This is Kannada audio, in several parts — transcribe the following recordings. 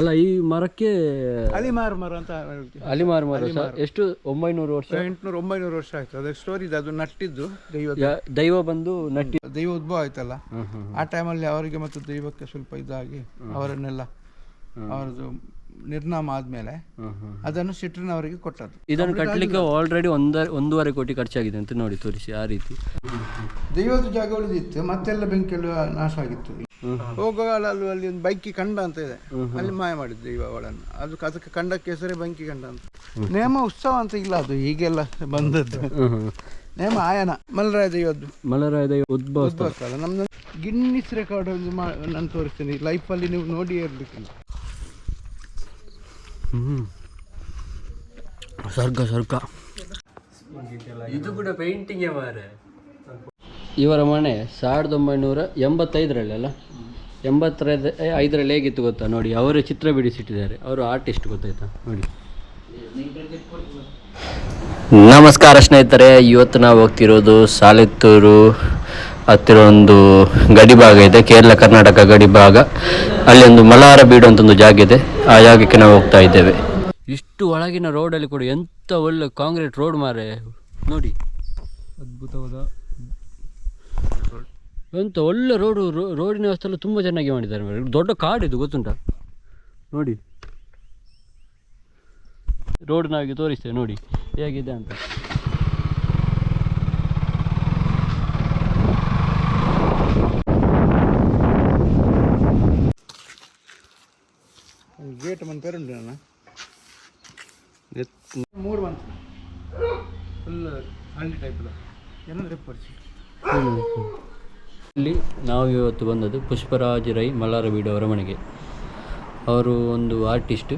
ಅಲ್ಲ ಈ ಮರಕ್ಕೆ ಅಲಿಮಾರ್ ಮರ ಅಂತ ಹೇಳ್ತೀವಿ. ಅಲಿಮಾರ್ ಮರ ಎಷ್ಟು? ಒಂಬೈನೂರು ವರ್ಷ? ಎಂಟ್ನೂರು ಒಂಬೈನೂರು ವರ್ಷ ಆಯ್ತು. ಅದಕ್ಕೆ ಸ್ಟೋರಿ ಇದೆ. ಅದು ನಟ್ಟಿದ್ದು ದೈವ. ಯಾ- ದೈವ ಬಂದು ನಟ್ಟಿ. ದೈವ ಉದ್ಭವ ಆಯ್ತಲ್ಲ? ಆ ಟೈಮಲ್ಲಿ ಅವರಿಗೆ ಮತ್ತು ದೈವಕ್ಕೆ ಸ್ವಲ್ಪ ಇದಾಗಿ ಅವರನ್ನೆಲ್ಲ ಅವರದ್ದು ನಿರ್ನಾಮ ಆದ್ಮೇಲೆ ಅದನ್ನು ಸಿಟ್ರಿನ್ ಅವರಿಗೆ ಕೊಟ್ಟದ್ದು. ಇದನ್ನು ಕಟ್ಟಲಿಕ್ಕೆ ಆಲ್ರೆಡಿ ಒಂದ ಒಂದೂವರೆ ಕೋಟಿ ಖರ್ಚಾಗಿದೆ ಅಂತ ನೋಡಿ ತೋರಿಸಿ ಆ ರೀತಿ. ದೈವದ ಜಾಗ ಉಳಿದಿತ್ತು ಮತ್ತೆಲ್ಲ ಬೆಂಕಿ ನಾಶ ಆಗಿತ್ತು. ಹೋಗುವಾಗ ಅಲ್ಲಿ ಅಲ್ಲಿ ಒಂದು ಬೈಕಿ ಕಂಡ ಅಂತ ಇದೆ. ಅಲ್ಲಿ ಮಾಯ ಮಾಡಿದ್ದು ದೈವ ಅವಳನ್ನು. ಅದು ಅದಕ್ಕೆ ಕಂಡಕ್ಕೆ ಹೆಸರೇ ಬೆಂಕಿ ಕಂಡ ಅಂತ. ನೇಮ ಉತ್ಸವ ಅಂತ ಇಲ್ಲ ಅದು ಹೀಗೆಲ್ಲ ಬಂದದ್ದು. ನೇಮ ಆಯನ ಮಲರಾಯ ದೈವದ್ದು. ಮಲರಾಯ ದೈವ ಉದ್ಭವ ನಮ್ದು ಗಿನ್ನಿಸ್ ರೆಕಾರ್ಡ್ ಒಂದು ನಾನು ತೋರಿಸ್ತೀನಿ. ಲೈಫಲ್ಲಿ ನೀವು ನೋಡಿ ಇರಲಿಕ್ಕಿಲ್ಲ. ಸ್ವರ್ಗ ಸ್ವರ್ಗ. ಇದು ಕೂಡ ಪೇಂಟಿಂಗ್ ಮಾರೆ. ಇವರ ಮನೆ ಸಾವಿರದ ಒಂಬೈನೂರ ಎಂಬತ್ತೈದರಲ್ಲಿ ಅಲ್ಲ ಎಂಬತ್ತೈದು ಐದರಲ್ಲಿ ಹೇಗಿತ್ತು ಗೊತ್ತಾ? ನೋಡಿ ಅವರೇ ಚಿತ್ರ ಬಿಡಿಸಿಟ್ಟಿದ್ದಾರೆ. ಅವರು ಆರ್ಟಿಸ್ಟ್ ಗೊತ್ತಾಯ್ತಾ? ನೋಡಿ. ನಮಸ್ಕಾರ ಸ್ನೇಹಿತರೆ ಇವತ್ತು ನಾವು ಹೋಗ್ತಿರೋದು ಸಾಲಿತ್ತೂರು ಹತ್ತಿರ ಒಂದು ಗಡಿ ಭಾಗ ಇದೆ ಕೇರಳ ಕರ್ನಾಟಕ ಗಡಿ ಭಾಗ. ಅಲ್ಲಿ ಒಂದು ಮಲಾರ ಬೀಡು ಅಂತ ಒಂದು ಜಾಗ ಇದೆ ಆ ಜಾಗಕ್ಕೆ ನಾವು ಹೋಗ್ತಾ ಇದ್ದೇವೆ. ಇಷ್ಟು ಒಳಗಿನ ರೋಡಲ್ಲಿ ಕೂಡ ಎಂತ ಒಳ್ಳೆ ಕಾಂಕ್ರೀಟ್ ರೋಡ್ ಮಾರೆ. ನೋಡಿ. ಅದ್ಭುತವಾದ ಎಂತ ಒಳ್ಳೆ ರೋಡು ರೋಡಿನ ವ್ಯವಸ್ಥೆ ಎಲ್ಲ ತುಂಬ ಚೆನ್ನಾಗಿ ಮಾಡಿದ್ದಾರೆ. ದೊಡ್ಡ ಕಾಡು ಇದು ಗೊತ್ತುಂಟಾ? ನೋಡಿ. ರೋಡ್ ನಾವಿಗೆ ತೋರಿಸ್ತೇವೆ ನೋಡಿ. ಹೇಗಿದೆ ಅಂತ ಗೇಟ್ ಮನ್ ಪೇರುಂಡು ನನ್ನ ಮೂರು ಮಂತ್ ಫುಲ್ ಹಳ್ಳಿ ಟೈಪ್ ಏನಂದ್ರೆ ಪರಿಚಯ ಇಲ್ಲಿ ನಾವು ಇವತ್ತು ಬಂದದ್ದು ಪುಷ್ಪರಾಜ್ ರೈ ಮಲ್ಲಾರಬೀಡು ಅವರ ಮನೆಗೆ. ಅವರು ಒಂದು ಆರ್ಟಿಸ್ಟ್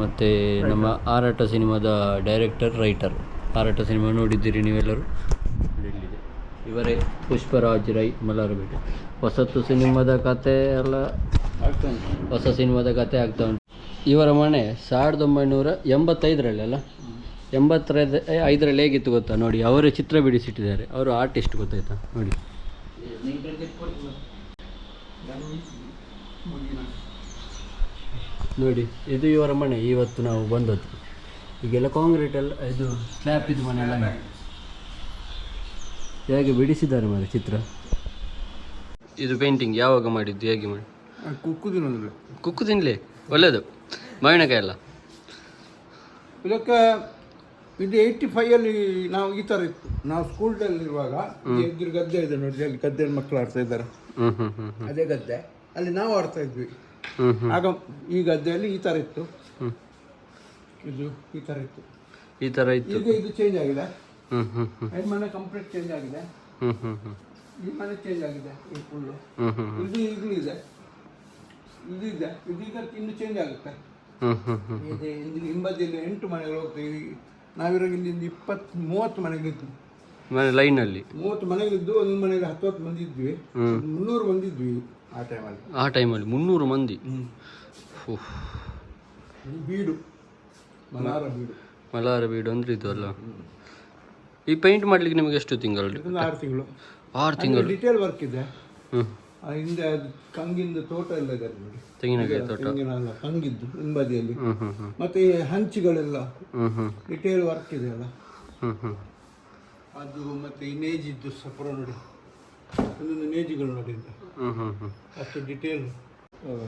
ಮತ್ತು ನಮ್ಮ ಆರಾಟ ಸಿನಿಮಾದ ಡೈರೆಕ್ಟರ್ ರೈಟರ್ ಆರಾಟ ಸಿನಿಮಾ ನೋಡಿದ್ದೀರಿ ನೀವೆಲ್ಲರೂ? ಇವರೇ ಪುಷ್ಪರಾಜ್ ರೈ ಮಲ್ಲಾರಬೀಡು. ಹೊಸತ್ತು ಸಿನಿಮಾದ ಕತೆ ಎಲ್ಲ ಹೊಸ ಸಿನಿಮಾದ ಕತೆ ಆಗ್ತಾ ಉಂಟು. ಇವರ ಮನೆ ಸಾವಿರದ ಒಂಬೈನೂರ ಎಂಬತ್ತೈದರಲ್ಲಿ ಅಲ್ಲ ಎಂಬತ್ತೈದು ಐದರಲ್ಲಿ ಹೇಗಿತ್ತು ಗೊತ್ತಾ? ನೋಡಿ ಅವರೇ ಚಿತ್ರ ಬಿಡಿಸಿಟ್ಟಿದ್ದಾರೆ. ಅವರು ಆರ್ಟಿಸ್ಟ್ ಗೊತ್ತಾಯ್ತಾ? ನೋಡಿ. ನೋಡಿ ಇದು ಇವರ ಮನೆ. ಇವತ್ತು ನಾವು ಬಂದದ್ದು. ಈಗೆಲ್ಲ ಕಾಂಕ್ರೀಟ್ ಎಲ್ಲ ಇದು ಸ್ಲ್ಯಾಪ್ ಇದು ಮನೆ ಎಲ್ಲ. ಹೇಗೆ ಬಿಡಿಸಿದ್ದಾರೆ ಮನೆ ಚಿತ್ರ? ಇದು ಪೇಂಟಿಂಗ್ ಯಾವಾಗ ಮಾಡಿದ್ದು? ಹೇಗೆ ಮಾಡಿ? ಕುಕ್ಕುದಿನೊಂದು ಕುಕ್ಕು ತಿನ್ನಲಿ ಒಳ್ಳೇದು. ಮಾವಿನಕಾಯಿ ಎಲ್ಲ ಇದಕ್ಕೆ ಇದು ಏಯ್ಟಿ ಫೈವಲ್ಲಿ ನಾವು ಈ ಥರ ಇತ್ತು. ನಾವು ಸ್ಕೂಲ್ದಲ್ಲಿರುವಾಗ ಎದುರು ಗದ್ದೆ ಇದೆ ನೋಡಿ ಅಲ್ಲಿ ಗದ್ದೆ ಮಕ್ಕಳು ಆಡ್ತಾ ಇದ್ದಾರೆ. ಅದೇ ಗದ್ದೆ. ಅಲ್ಲಿ ನಾವು ಆಡ್ತಾ ಇದ್ವಿ. ಆಗ ಈ ಗದ್ದೆಯಲ್ಲಿ ಈ ಥರ ಇತ್ತು. ಇದು ಈ ಥರ ಇತ್ತು. ಈ ಥರ ಇತ್ತು. ಈಗ ಇದು ಚೇಂಜ್ ಆಗಿದೆ. ಈ ಮನೆ ಕಂಪ್ಲೀಟ್ ಚೇಂಜ್ ಆಗಿದೆ. ಈ ಮನೆ ಚೇಂಜ್ ಆಗಿದೆ ಈ ಫುಲ್ಲು ಇದು ಈಗಲೂ ಇದೆ. ಇದು ಇದೆ. ಇದೀಗ ಇನ್ನು ಚೇಂಜ್ ಆಗುತ್ತೆ. ಹಿಂಬದಿಯಲ್ಲಿ ಎಂಟು ಮನೆಗಳು ಹೋಗ್ತೇವೆ ನಾವಿರೋ ಇಲ್ಲಿಂದ ಇಪ್ಪತ್ತು ಮೂವತ್ತು ಮನೆಗಳಿದ್ವಿ ಮನೆ ಲೈನಲ್ಲಿ? ಮೂವತ್ತು ಮನೆಗಳಿದ್ದು ಒಂದು ಮನೆಯಲ್ಲಿ ಹತ್ತೊತ್ತು ಮಂದಿ ಇದ್ವಿ. ಮುನ್ನೂರು ಮಂದಿ ಇದ್ವಿ ಆ ಟೈಮಲ್ಲಿ ಆ ಟೈಮಲ್ಲಿ ಮುನ್ನೂರು ಮಂದಿ? ಬೀಡು. ಮಲಾರ ಬೀಡು. ಮಲಾರ ಬೀಡು ಅಂದ್ರೆ ಇದು ಅಲ್ಲ. ಈ ಪೇಂಟ್ ಮಾಡ್ಲಿಕ್ಕೆ ನಿಮಗೆ ಎಷ್ಟು ತಿಂಗಳು? ಆರು ತಿಂಗಳು. ಆರು ತಿಂಗಳು. ಡಿಟೇಲ್ ವರ್ಕ್ ಇದೆ. ಹ್ಞೂ ಆ ಹಿಂದೆ ಅದು ಕಂಗಿಂದು ತೋಟ ಎಲ್ಲ ಇದೆ ನೋಡಿ. ತೆಂಗಿನಕಾಯಿ ತೋಟ. ತೆಂಗಿನ ಅಲ್ಲ ಕಂಗಿದ್ದು ಹಿಂಬದಿಯಲ್ಲಿ. ಮತ್ತೆ ಈ ಹಂಚುಗಳೆಲ್ಲ ಡಿಟೇಲ್ ವರ್ಕ್ ಇದೆ ಅಲ್ಲ? ಅದು ಮತ್ತೆ ಈ ನೇಜಿದ್ದು ಸಪುರ ನೋಡಿ. ಒಂದೊಂದು ನೇಜಿಗಳು ನೋಡಿ ಇಲ್ಲಿ. ಅಷ್ಟು ಡಿಟೇಲ್.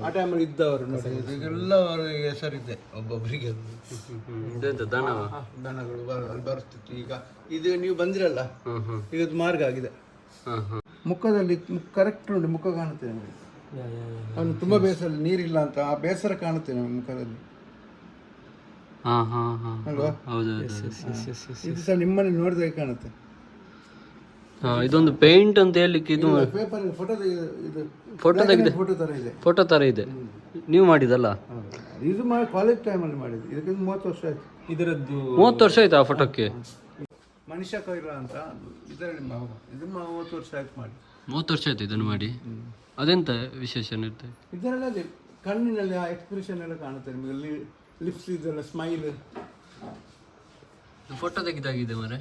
ಆ ಟೈಮಲ್ಲಿ ಇದ್ದವರು ನೋಡಿ. ಇದೆಲ್ಲ ಅವರ ಹೆಸರಿದೆ. ಒಬ್ಬೊಬ್ಬರಿಗೆ ಇದೆಂತ ದನವ ಆ, ದನಗಳು ಬರ- ಅಲ್ಲಿ ಬರ್ತಿತ್ತು ಈಗ ಇದು ನೀವು ಬಂದಿರಲ್ಲ? ಹ್ಮ್ ಹ್ಞೂ ಈಗ ಮಾರ್ಗ ಆಗಿದೆ. ಹಾಂ ಹಾಂ ಮುಖದಲ್ಲಿ ಕರೆಕ್ಟ್ ನೋಡಿ ಮುಖ ಕಾಣುತ್ತೆ ನಮಗೆ. ಅವನು ತುಂಬ ಬೇಸರ ನೀರಿಲ್ಲ ಅಂತ ಆ ಬೇಸರ ಕಾಣುತ್ತೆ ನಮ್ಮ ಮುಖದಲ್ಲಿ. ಹಾಂ ಹಾಂ ಹಾಂ ಅಲ್ವಾ? ಇದು ಸಹ ನಿಮ್ಮನ್ನು ನೋಡಿದಾಗ ಕಾಣುತ್ತೆ. ಇದೊಂದು ಪೇಂಟ್ ಅಂತ ಹೇಳಲಿಕ್ಕೆ ಇದು ಪೇಪರ್ ಫೋಟೋ ಇದು ಫೋಟೋ ತೆಗೆದು. ಫೋಟೋ ತರ ಇದೆ. ಫೋಟೋ ಥರ ಇದೆ. ನೀವು ಮಾಡಿದಲ್ಲ? ಇದು ಮಾಡಿ ಕಾಲೇಜ್ ಟೈಮಲ್ಲಿ ಮಾಡಿದ್ದು. ಇದಕ್ಕಿಂತ ಮೂವತ್ತು ವರ್ಷ ಆಯ್ತು. ಇದರದ್ದು ಮೂವತ್ತು ವರ್ಷ ಆಯ್ತಾ ಆ ಫೋಟೋಕ್ಕೆ ಮನುಷ್ಯ ಕೈರ ಅಂತ ಇದರಲ್ಲಿ ಇದು ಮೂವತ್ತು ವರ್ಷ ಆಯ್ತು ಮಾಡಿ. ಮೂವತ್ತು ವರ್ಷ ಆಯ್ತು ಇದನ್ನು ಮಾಡಿ? ಅದೆಂತ ವಿಶೇಷ ಇರುತ್ತೆ ಇದರಲ್ಲಿ ಅದೇ ಕಣ್ಣಿನಲ್ಲಿ ಆ ಎಕ್ಸ್ಪ್ರೆಷನ್ ಎಲ್ಲ ಕಾಣುತ್ತೆ ನಿಮಗೆ. ಲಿಪ್ಸ್ ಇದೆಲ್ಲ ಸ್ಮೈಲ್ ಫೋಟೋ ತೆಗೆದಾಗಿದೆ ಮರೆ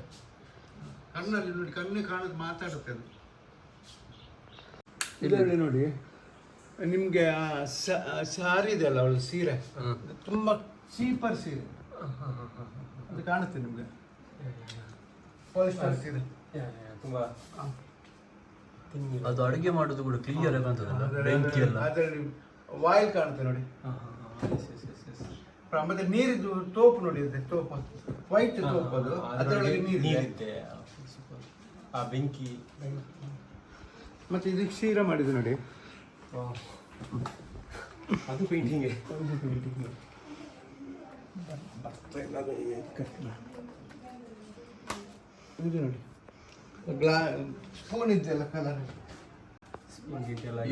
ಕಣ್ಣಲ್ಲಿ ನೋಡಿ ಕಣ್ಣು ಕಾಣೋದು ಮಾತಾಡುತ್ತೆ ಅದು. ಇದರಲ್ಲಿ ನೋಡಿ ನಿಮಗೆ ಸಾರಿ ಇದೆ ಅಲ್ಲ ಅವಳು ಸೀರೆ. ತುಂಬ ಚೀಪರ್ ಸೀರೆ. ಅದು ಕಾಣುತ್ತೆ ನಿಮಗೆ. ಸೀರೆ ತುಂಬಾ ಅದು ಅಡುಗೆ ಮಾಡೋದು ಕೂಡ ಕ್ಲಿಯರ್ ಆಗಿ ಕಾಣ್ತದಲ್ಲ ಬೆಂಕಿ ಎಲ್ಲ ಅದರಲ್ಲಿ ವಾಯಿಲ್ ಕಾಣುತ್ತೆ ನೋಡಿ ಮತ್ತೆ ನೀರಿದ್ದು ತೋಪು ನೋಡಿ ಇದೆ ತೋಪು ವೈಟ್ ತೋಪು ಅದು ಅದರೊಳಗೆ ನೀರಿದೆ ಆ ಬೆಂಕಿ ಮತ್ತೆ ಇದಕ್ಕೆ ಶೀರ ಮಾಡಿದ್ದು ನೋಡಿ ಅದು ಪೇಂಟಿಂಗ್ ಇದು ನೋಡಿ. ಗ್ಲಾ ಸ್ಪೂನ್ ಇದೆಯಲ್ಲ ಕಲರ್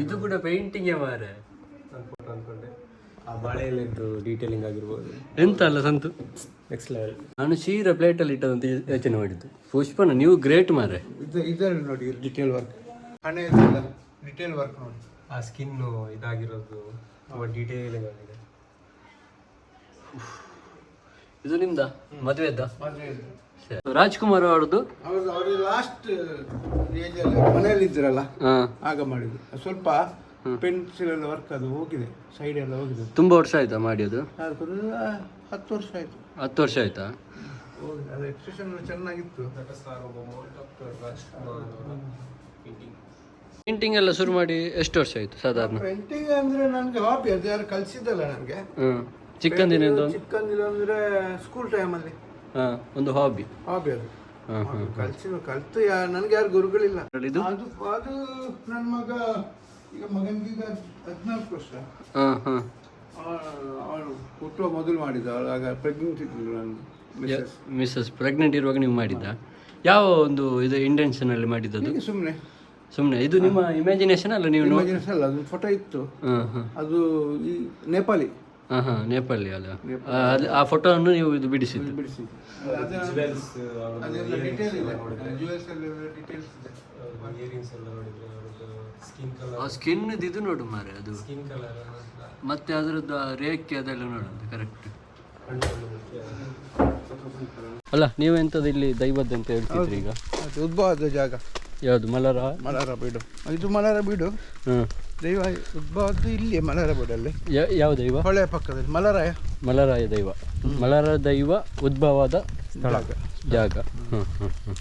ಇದು ಕೂಡ ಪೇಂಟಿಂಗ್ ಮಾರೆ ಅನ್ಕೊಂಡು ಅನ್ಕೊಂಡೆ. ಆ ಬಾಳೆಯಲ್ಲಿದ್ದು ಡೀಟೇಲಿಂಗ್ ಆಗಿರ್ಬೋದು. ಎಂತ ಅಲ್ಲ ಸಂತು? ನೆಕ್ಸ್ಟ್ ಲೆವೆಲ್ ನಾನು ಶೀರ ಪ್ಲೇಟಲ್ಲಿ ಇಟ್ಟದಂತ ಯೋಚನೆ ಮಾಡಿದ್ದು. ಪುಷ್ಪನ ನೀವು ಗ್ರೇಟ್ ಮಾರೆ ಇದು ಇದರಲ್ಲಿ ನೋಡಿ ಡಿಟೇಲ್ ವರ್ಕ್ ಹಣೆ ಇದೆಲ್ಲ ಡಿಟೇಲ್ ವರ್ಕ್ ನೋಡಿ. ಆ ಸ್ಕಿನ್ನು ಇದಾಗಿರೋದು ತುಂಬ ಡೀಟೇಲಿಂಗ್ ಆಗಿದೆ ಇದು ನಿಮ್ದ? ಮದುವೆದ್ದ ಮದುವೆ ರಾಜ್ಕುಮಾರ್ ಅವ್ರದ್ದು? ಅವ್ರದ್ದು ಅವ್ರಿಗೆ ಲಾಸ್ಟ್ ಮನೆಯಲ್ಲಿ ಇದ್ರಲ್ಲ ಆಗ ಮಾಡಿದ್ದು. ಸ್ವಲ್ಪ ಪೆನ್ಸಿಲ್ ಎಲ್ಲ ವರ್ಕ್ ಅದು ಹೋಗಿದೆ ಸೈಡ್ ಎಲ್ಲ ಹೋಗಿದೆ. ತುಂಬಾ ವರ್ಷ ಆಯ್ತಾ ಮಾಡಿ ಅದು ಹತ್ತು ವರ್ಷ ಆಯ್ತು. ಹತ್ತು ವರ್ಷ ಆಯ್ತಾ? ಅದು ಎಕ್ಸ್ಪ್ರೆಷನ್ ಚೆನ್ನಾಗಿತ್ತು. ಪೇಂಟಿಂಗ್ ಎಲ್ಲ ಶುರು ಮಾಡಿ ಎಷ್ಟು ವರ್ಷ ಆಯ್ತು ಸಾಧಾರಣ? ಪೇಂಟಿಂಗ್ ಅಂದ್ರೆ ನನಗೆ ಹಾಬಿ ಅದು ಯಾರು ಕಲಿಸಿದ್ದಲ್ಲ ನನಗೆ. ಚಿಕ್ಕಂದಿನಿಂದ? ಒಂದು- ಅಂದ್ರೆ ಸ್ಕೂಲ್ ಟೈಮಲ್ಲಿ ಒಂದು ಹಾಬಿ ಹಾಬಿ ಅದು. ಕಲ್ಸಿನ ಕಲ್ತು ನನಗೆ ಯಾರು ಗುರುಗಳಿಲ್ಲ. ಇದು ಅದು ಅದು ನನ್ನ ಮಗ ಈಗ ಮಗನಿಗೆ ಈಗ ಹದಿನಾಲ್ಕು ವರ್ಷ. ಹಾ ಹಾ. ಅವಳು ಹುಟ್ಟುವ ಮೊದಲು ಮಾಡಿದ ಅವಳು ಆಗ ಪ್ರೆಗ್ನೆಂಟ್ ಇದ್ದಳು ನಾನು ಮಿಸ್ಸಸ್ ಮಿಸ್ಸಸ್ ಪ್ರೆಗ್ನೆಂಟ್ ಇರುವಾಗ ನೀವು ಮಾಡಿದ್ದ? ಯಾವ ಒಂದು ಇದು ಇಂಟೆನ್ಷನ್ ಅಲ್ಲಿ ಮಾಡಿದ್ದದು? ಸುಮ್ಮನೆ ಸುಮ್ಮನೆ ಇದು ನಿಮ್ಮ ಇಮ್ಯಾಜಿನೇಷನ್ ಅಲ್ಲ ನೀವು ಅಲ್ಲ ಅದು ಫೋಟೋ ಇತ್ತು. ಹಾ ಹಾ. ಅದು ಈ ನೇಪಾಳಿ ಹಾ ಹಾ ನೇಪಾಳಿ ಅಲ್ಲ? ಆ, ಅದು- ಆ ಫೋಟೋವನ್ನು ನೀವು ಇದು ಬಿಡಿಸಿದ್ದು? ಎಲ್ಲ ಎಲ್ಲ ನೋಡಿದ್ರೆ ಅವ್ರದ್ದು ಆ ಸ್ಕಿನ್ ಇದು ನೋಡು ಮಾರೆ ಅದು. ಸ್ಕಿನ್ ಕಲರ್ ಮತ್ತೆ ಅದರದ್ದು ಆ ರೇಖೆ ಅದೆಲ್ಲ ನೋಡೋದು ಕರೆಕ್ಟ್ ಅಲ್ಲ ನೀವೆಂತದ್ದು ಇಲ್ಲಿ ದೈವದ್ದು ಅಂತ ಹೇಳ್ತಿದ್ರಿ ಈಗ? ಅದು ಉದ್ಭವದ ಜಾಗ. ಯಾವುದು ಮಲರ? ಮಲಾರ ಬೀಡು. ಇದು ಮಲಾರ ಬೀಡು. ಹ್ಮ್ ದೈವ ಉದ್ಭವದ್ದು ಇಲ್ಲಿ ಮಲಾರ ಬೀಡಲ್ಲಿ. ಯಾ- ಯಾವ ದೈವ? ಹೊಳೆ ಪಕ್ಕದಲ್ಲಿ ಮಲರಾಯ. ಮಲರಾಯ ದೈವ. ಮಲರ ದೈವ ಉದ್ಭವದ ಸ್ಥಳ ಜಾಗ. ಹ್ಮ್ ಹ್ಮ್ ಹ್ಮ್.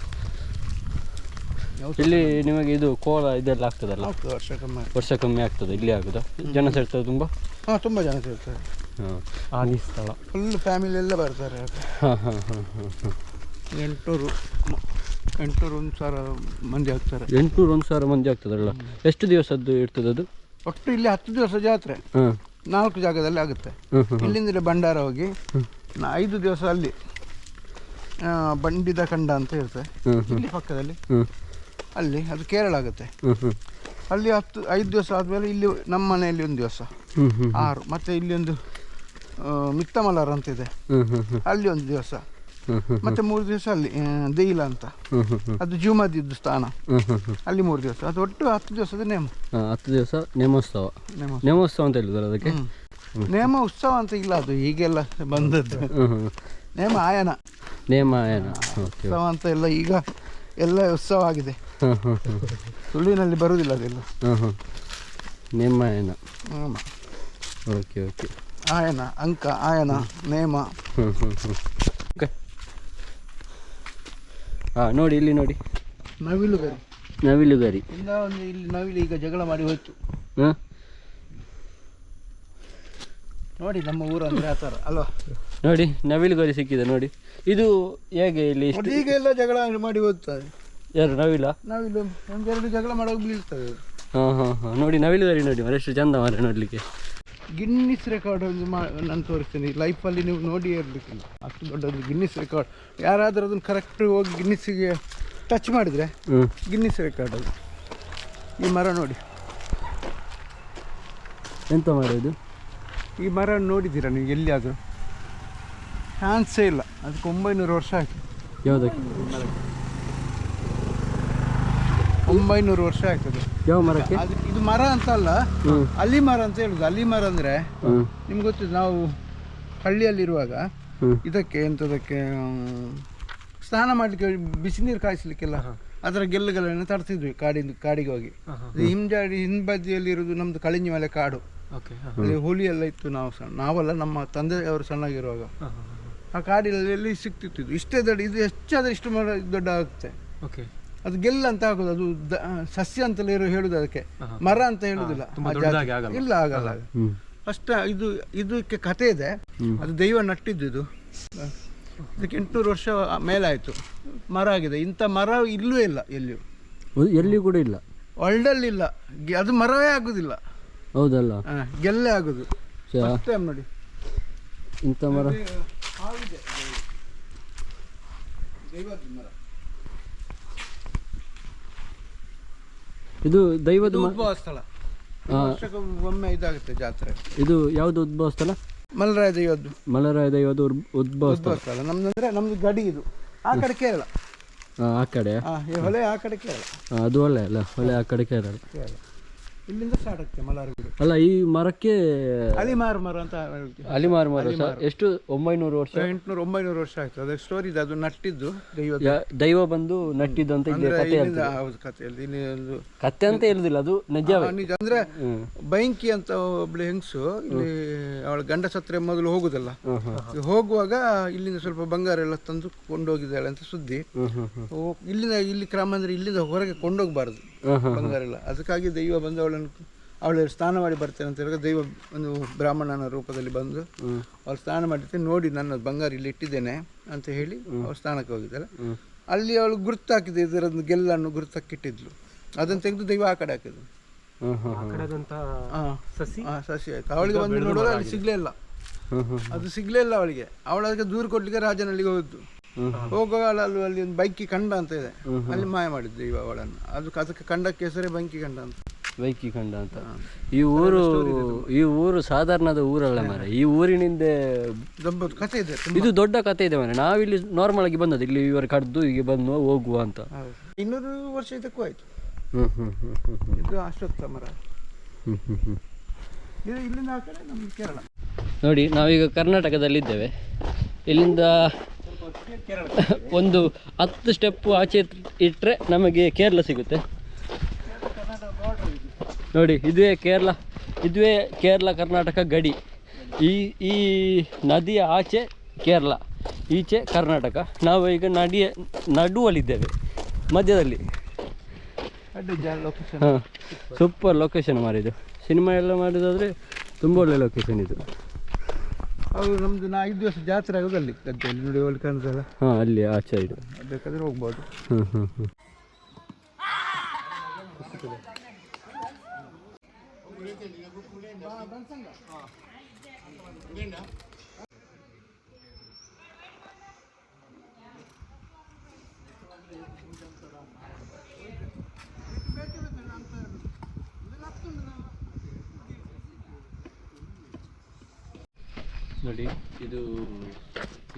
ಇಲ್ಲಿ ನಿಮಗೆ ಇದು ಕೋಲ ಇದೆಲ್ಲ ಆಗ್ತದಲ್ಲ? ವರ್ಷಕ್ಕೊಮ್ಮೆ ವರ್ಷ ಕಮ್ಮಿ. ವರ್ಷ ಕಮ್ಮಿ ಆಗ್ತದೆ ಇಲ್ಲಿ ಆಗುದಾ? ಜನ ಸೇರ್ತದೆ ತುಂಬ? ಹಾಂ ತುಂಬ ಜನ ಸೇರ್ತಾರೆ. ಹಾಂ. ಸ್ಥಳ. ಫುಲ್ ಫ್ಯಾಮಿಲಿ ಎಲ್ಲ ಬರ್ತಾರೆ. ಹಾಂ ಹಾಂ ಹಾಂ ಹಾಂ ಹಾಂ. ಎಂಟುನೂರು ಒಂದು ಸಾವಿರ ಮಂದಿ ಆಗ್ತಾರೆ ಎಂಟುನೂರು ಒಂದು ಸಾವಿರ ಮಂದಿ ಆಗ್ತದಲ್ಲ ಎಷ್ಟು ದಿವಸದ್ದು ಇರ್ತದೆ ಅದು? ಒಟ್ಟು ಇಲ್ಲಿ ಹತ್ತು ದಿವಸ ಜಾತ್ರೆ. ಹಾಂ. ನಾಲ್ಕು ಜಾಗದಲ್ಲಿ ಆಗುತ್ತೆ. ಇಲ್ಲಿಂದಲೇ ಭಂಡಾರ ಹೋಗಿ ನಾ- ಐದು ದಿವಸ ಅಲ್ಲಿ ಆ, ಬಂಡಿದ ಕಂಡ ಅಂತ ಇರುತ್ತೆ ಇಲ್ಲಿ ಪಕ್ಕದಲ್ಲಿ. ಅಲ್ಲಿ ಅದು ಕೇರಳ ಆಗುತ್ತೆ. ಅಲ್ಲಿ ಹತ್ತು ಐದು ದಿವಸ ಆದಮೇಲೆ ಇಲ್ಲಿ ನಮ್ಮ ಮನೆಯಲ್ಲಿ ಒಂದು ದಿವಸ. ಆರು ಮತ್ತೆ ಇಲ್ಲಿ ಒಂದು ಆ, ಮಿತ್ತಮಲಾರ ಅಂತ ಇದೆ. ಅಲ್ಲಿ ಒಂದು ದಿವಸ. ಮತ್ತು ಮೂರು ದಿವಸ ಅಲ್ಲಿ ದೇಯಿಲ ಅಂತ. ಅದು ಜೂಮದಿದ್ದು ಸ್ಥಾನ. ಅಲ್ಲಿ ಮೂರು ದಿವಸ. ಅದು ಒಟ್ಟು ಹತ್ತು ದಿವಸದ ನೇಮ. ಹತ್ತು ದಿವಸ ನೇಮೋತ್ಸವ. ನೇಮ. ನೇಮೋತ್ಸವ ಅಂತ ಹೇಳಿದ್ರು ಅದಕ್ಕೆ? ನೇಮ ಉತ್ಸವ ಅಂತ ಇಲ್ಲ ಅದು ಹೀಗೆಲ್ಲ ಬಂದದ್ದು. ನೇಮ ಆಯನ. ನೇಮ ಆಯನ. ಉತ್ಸವ ಅಂತ ಎಲ್ಲ ಈಗ ಎಲ್ಲ ಉತ್ಸವ ಆಗಿದೆ. ಸುಳ್ಳಿನಲ್ಲಿ ಬರುವುದಿಲ್ಲ ಅದೆಲ್ಲ. ನೇಮ ಆಯನ. Okay okay. ಆಯನ ಅಂಕ ಆಯನ ನೇಮ. ಹಾಂ ನೋಡಿ ಇಲ್ಲಿ ನೋಡಿ. ನವಿಲುಗರಿ ನವಿಲುಗರಿ ಇಲ್ಲ ಒಂದು ಇಲ್ಲಿ ನವಿಲು ಈಗ ಜಗಳ ಮಾಡಿ ಹೋಯ್ತು. ಹಾಂ? ನೋಡಿ ನಮ್ಮ ಊರು ಅಂದ್ರೆ ಆ ಥರ. ಅಲ್ವಾ? ನೋಡಿ ನವಿಲುಗರಿ ಸಿಕ್ಕಿದೆ ನೋಡಿ. ಇದು ಹೇಗೆ ಇಲ್ಲಿ ಈಗ ಎಲ್ಲ ಜಗಳ ಮಾಡಿ ಹೋಗ್ತದೆ ಯಾರು ನವಿಲ? ನವಿಲು ಒಂದೆರಡು ಜಗಳ ಮಾಡುವಾಗ ಬೀಳ್ತದೆ. ಹಾಂ ಹಾಂ ಹಾಂ. ನೋಡಿ ನವಿಲುಗರಿ ನೋಡಿ ಮರ ಎಷ್ಟು ಚಂದ ಮಾರೆ ನೋಡಲಿಕ್ಕೆ. ಗಿನ್ನಿಸ್ ರೆಕಾರ್ಡ್ ಒಂದು ಮಾ ನಾನು ತೋರಿಸ್ತೀನಿ. ಲೈಫಲ್ಲಿ ನೀವು ನೋಡಿ ಇರಬೇಕಿಲ್ಲ ಅಷ್ಟು ದೊಡ್ಡದು ಗಿನ್ನಿಸ್ ರೆಕಾರ್ಡ್ ಯಾರಾದರೂ ಅದನ್ನು ಕರೆಕ್ಟ್ ಹೋಗಿ ಗಿನ್ನಿಸ್ಸಿಗೆ ಟಚ್ ಮಾಡಿದರೆ ಗಿನ್ನಿಸ್ ರೆಕಾರ್ಡ್ ಅದು ಈ ಮರ ನೋಡಿ. ಎಂತ ಮಾಡೋದು ಈ ಮರ ನೋಡಿದ್ದೀರಾ ನೀವು ಎಲ್ಲಿಯಾದರೂ? ಚಾನ್ಸೇ ಇಲ್ಲ. ಅದಕ್ಕೆ ಒಂಬೈನೂರು ವರ್ಷ ಆಯಿತು. ಯಾವುದಕ್ಕೆ? ಒಂಬೈನೂರು ವರ್ಷ ಆಯ್ತದೆ ಯಾವ ಮರಕ್ಕೆ? ಇದು ಮರ ಅಂತ ಅಲ್ಲ. ಅಲ್ಲಿ ಮರ ಅಂತ ಹೇಳುದು. ಅಲ್ಲಿ ಮರ ಅಂದ್ರೆ ನಿಮ್ಗೆ ಗೊತ್ತಿದೆ ನಾವು ಹಳ್ಳಿಯಲ್ಲಿರುವಾಗ ಇದಕ್ಕೆ ಎಂತದಕ್ಕೆ ಸ್ನಾನ ಮಾಡ್ಲಿಕ್ಕೆ ಬಿಸಿ ನೀರು ಕಾಯಿಸ್ಲಿಕ್ಕೆಲ್ಲ ಅದರ ಗೆಲ್ಲುಗಳನ್ನು ತರ್ತಿದ್ವಿ ಕಾಡಿನ ಕಾಡಿಗೆ ಹೋಗಿ. ಹಿಂಜಾಡಿ ಹಿಂಬದಿಯಲ್ಲಿ ಇರುವುದು ನಮ್ದು ಕಳಿಂಜಿ ಮಲೆ ಕಾಡು. ಅಲ್ಲಿ ಹುಲಿ ಎಲ್ಲ ಇತ್ತು ನಾವು ಸಣ್ಣ ನಾವಲ್ಲ ನಮ್ಮ ತಂದೆಯವರು ಸಣ್ಣಗಿರುವಾಗ. ಆ ಕಾಡಿನಲ್ಲಿ ಸಿಕ್ತಿತ್ತು ಇದು? ಇಷ್ಟೇ ದೊಡ್ಡ ಇದು ಹೆಚ್ಚಾದ್ರೆ ಇಷ್ಟು ಮರ ದೊಡ್ಡ ಆಗುತ್ತೆ. ಓಕೆ. ಅದು ಗೆಲ್ಲ ಅಂತ ಆಗೋದು ಅದು ದ- ಸಸ್ಯ ಅಂತ ಹೇಳುದು ಅದಕ್ಕೆ. ಮರ ಅಂತ ಹೇಳುದಿಲ್ಲ. ಜಾತಿ. ಆಗಲ್ಲ. ಇಲ್ಲ ಆಗಲ್ಲ ಫಸ್ಟ್ ಅಷ್ಟ ಇದು ಇದಕ್ಕೆ ಕಥೆ ಇದೆ. ಅದು ದೈವ ನಟ್ಟಿದ್ದು ಇದು. ಅದಕ್ಕೆ ಎಂಟುನೂರು ವರ್ಷ ಮೇಲಾಯಿತು. ಮರ ಆಗಿದೆ. ಇಂಥ ಮರ ಇಲ್ಲೂ ಇಲ್ಲ ಎಲ್ಲಿಯೂ. ಎಲ್ಲಿ ಕೂಡ ಇಲ್ಲ. ಒಳ್ಳಲ್ಲಿ ಇಲ್ಲ. ಗೆ- ಅದು ಮರವೇ ಆಗುದಿಲ್ಲ. ಹೌದಲ್ಲ? ಆ, ಗೆಲ್ಲೆ ಆಗುದು. ಫಸ್ಟ್ ಟೈಮ್ ನೋಡಿ. ಇಂಥ ಮರ. ಹಾವಿದೆ. ಮರ ಇದು ದೈವದ ಉದ್ಭವ ಸ್ಥಳ. ಒಮ್ಮೆ ಇದಾಗುತ್ತೆ ಜಾತ್ರೆ. ಇದು ಯಾವುದು ಉದ್ಭವ ಸ್ಥಳ? ಮಲರಾಯ ದೈವದ್ದು. ಮಲರಾಯ ದೈವದ ಉದ್ಭವ ಸ್ಥಳ. ನಮ್ದು ಅಂದ್ರೆ ನಮ್ದು ಗಡಿ ಇದು. ಆ ಕಡೆ ಕೇರಳ. ಆ, ಕಡೆ? ಹೊಳೆ ಆ ಕಡೆ ಕೇರಳ. ಅದು ಒಳ್ಳೆ ಅಲ್ಲ ಹೊಳೆ ಆ ಕಡೆ ಕೇರಳ. ಕೇರಳ. ಇಲ್ಲಿಂದ ಸ್ಟಾರ್ಟ್ ಆಗ್ತದೆ ಮಲಾರಗಿರಿ ಅಲ್ಲ ಈ ಮರಕ್ಕೆ ಅಲಿಮಾರು ಮರ ಅಂತ ಹೇಳ್ತೀವಿ. ಅಲಿಮಾರು ಮರ ಎಷ್ಟು ಒಂಬೈನೂರು ವರ್ಷ? ಎಂಟುನೂರು ಒಂಬೈನೂರು ವರ್ಷ ಆಯ್ತು. ಅದೇ ಸ್ಟೋರಿ ಇದೆ ಅದು ನಟ್ಟಿದ್ದು ದೈವ ದೈವ ಬಂದು ನಟ್ಟಿದ್ದು ಅಂತ ಇಲ್ಲಿ ಕಥೆ ಹೌದು ಕಥೆಯಲ್ಲಿ ಇಲ್ಲಿ ಒಂದು ಕತೆ ಅಂತ ಹೇಳುದಿಲ್ಲ ಅದು ನಿಜವೇ ನಿಜ ಅಂದ್ರೆ ಬೈಂಕಿ ಅಂತ ಒಬ್ಳು ಹೆಂಗಸು ಇಲ್ಲಿ ಅವಳ ಗಂಡ ಸತ್ರೆ ಮೊದಲು ಹೋಗುದಲ್ಲ. ಹೋಗುವಾಗ ಇಲ್ಲಿಂದ ಸ್ವಲ್ಪ ಬಂಗಾರ ಎಲ್ಲ ತಂದು ಕೊಂಡೋಗಿದ್ದಾಳೆ ಅಂತ ಸುದ್ದಿ. ಇಲ್ಲಿಂದ ಇಲ್ಲಿ ಕ್ರಮ ಅಂದ್ರೆ ಇಲ್ಲಿಂದ ಹೊರಗೆ ಕೊಂಡೋಗ್ಬಾರ್ದು. ಬಂಗಾರ ಎಲ್ಲ ಅದಕ್ಕಾಗಿ ದೈವ ಬಂದು ಅವಳನ್ನು ಅವಳು ಸ್ನಾನ ಮಾಡಿ ಬರ್ತೇನೆ ಅಂತ ಹೇಳಿದ್ರೆ ದೈವ ಒಂದು ಬ್ರಾಹ್ಮಣನ ರೂಪದಲ್ಲಿ ಬಂದು ಅವ್ರು ಸ್ನಾನ ಮಾಡಿದ್ದೆ ನೋಡಿ ನನ್ನ ಬಂಗಾರ ಇಲ್ಲಿ ಇಟ್ಟಿದ್ದೇನೆ ಅಂತ ಹೇಳಿ ಅವ್ರ ಸ್ನಾನಕ್ಕೆ ಹೋಗಿದ್ದಾರೆ ಅಲ್ಲಿ ಅವಳು ಗುರುತಾಕಿದೆ ಇದರದ್ದು ಗೆಲ್ಲನ್ನು ಗುರುತಾಕಿಟ್ಟಿದ್ಲು. ಅದನ್ನು ತೆಗೆದು ದೈವ ಆ ಕಡೆ ಹಾಕಿದ್ರು ಸಸಿ ಆ, ಸಸಿ? ಆಯ್ತು. ಅವಳಿಗೆ ಬಂದು ನೋಡುವಾಗ ಅಲ್ಲಿ ಸಿಗ್ಲೇ ಇಲ್ಲ. ಅದು ಸಿಗ್ಲೇ ಇಲ್ಲ ಅವಳಿಗೆ. ಅವಳು ಅದಕ್ಕೆ ದೂರ ಕೊಡ್ಲಿಕ್ಕೆ ರಾಜನಲ್ಲಿಗೆ ಹೋದ್ದು ಹೋಗುವಾಗ ಅಲ್ಲಿ ಅಲ್ಲಿ ಒಂದು ಬೈಕಿ ಕಂಡ ಅಂತ ಇದೆ. ಅಲ್ಲಿ ಮಾಯ ಮಾಡಿದ್ದು ಇವ ಅವಳನ್ನು. ಅದು ಅದಕ್ಕೆ ಕಂಡಕ್ಕೆ ಹೆಸರೇ ಬಂಕಿ ಕಂಡ ಅಂತ. ಬೈಕಿ ಕಂಡ ಅಂತ. ಈ ಊರು ಈ ಊರು ಸಾಧಾರಣದ ಊರಲ್ಲ ಮರ ಈ ಊರಿನಿಂದ ದೊಡ್ಡ ಕಥೆ ಇದೆ ಇದು ದೊಡ್ಡ ಕತೆ ಇದೆ ಮನೆ ನಾವಿಲ್ಲಿ ನಾರ್ಮಲ್ ಆಗಿ ಬಂದದ್ದು. ಇಲ್ಲಿ ಇವರು ಕಡ್ದು ಹೀಗೆ ಬಂದು ಹೋಗುವ ಅಂತ. ಇನ್ನೂರು ವರ್ಷ ಇದಕ್ಕೂ ಆಯ್ತು. ಇದು ಅಶ್ವತ್ಥ ಮರ ಇಲ್ಲಿಂದ ಆ ಕಡೆ ನಮ್ದು ಕೇರಳ. ನೋಡಿ ನಾವೀಗ ಕರ್ನಾಟಕದಲ್ಲಿದ್ದೇವೆ. ಇಲ್ಲಿಂದ ಒಂದು ಹತ್ತು ಸ್ಟೆಪ್ ಆಚೆ ಇಟ್ಟರೆ ನಮಗೆ ಕೇರಳ ಸಿಗುತ್ತೆ. ನೋಡಿ, ಇದುವೇ ಕೇರಳ ಇದುವೇ ಕೇರಳ, ಕರ್ನಾಟಕ ಗಡಿ. ಈ ಈ ನದಿಯ ಆಚೆ ಕೇರಳ, ಈಚೆ ಕರ್ನಾಟಕ. ನಾವು ಈಗ ನಡಿಯ ನಡುವಲ್ಲಿದ್ದೇವೆ, ಮಧ್ಯದಲ್ಲಿ. ಹಾಂ ಸೂಪರ್ ಲೊಕೇಶನ್ ಮಾರಿದು ಸಿನಿಮಾ ಎಲ್ಲ ಮಾಡಿದಾದರೆ ತುಂಬ ಒಳ್ಳೆ ಲೊಕೇಶನ್ ಇದು. ಹೌದು ನಮ್ದು ನಾ ಐದು ದಿವಸ ಜಾತ್ರೆ ಆಗೋದು ಅಲ್ಲಿ ಗದ್ದೆಯಲ್ಲಿ ನೋಡಿ ಅಲ್ಲಿ. ಕಾಣಿಸಲ್ಲ ಹಾಂ ಅಲ್ಲಿ ಆಚೆ ಸೈಡ್ ಬೇಕಾದ್ರೆ ಹೋಗ್ಬೋದು. ಹ್ಞೂ ಹ್ಞೂ ಹ್ಞೂ ನೋಡಿ ಇದು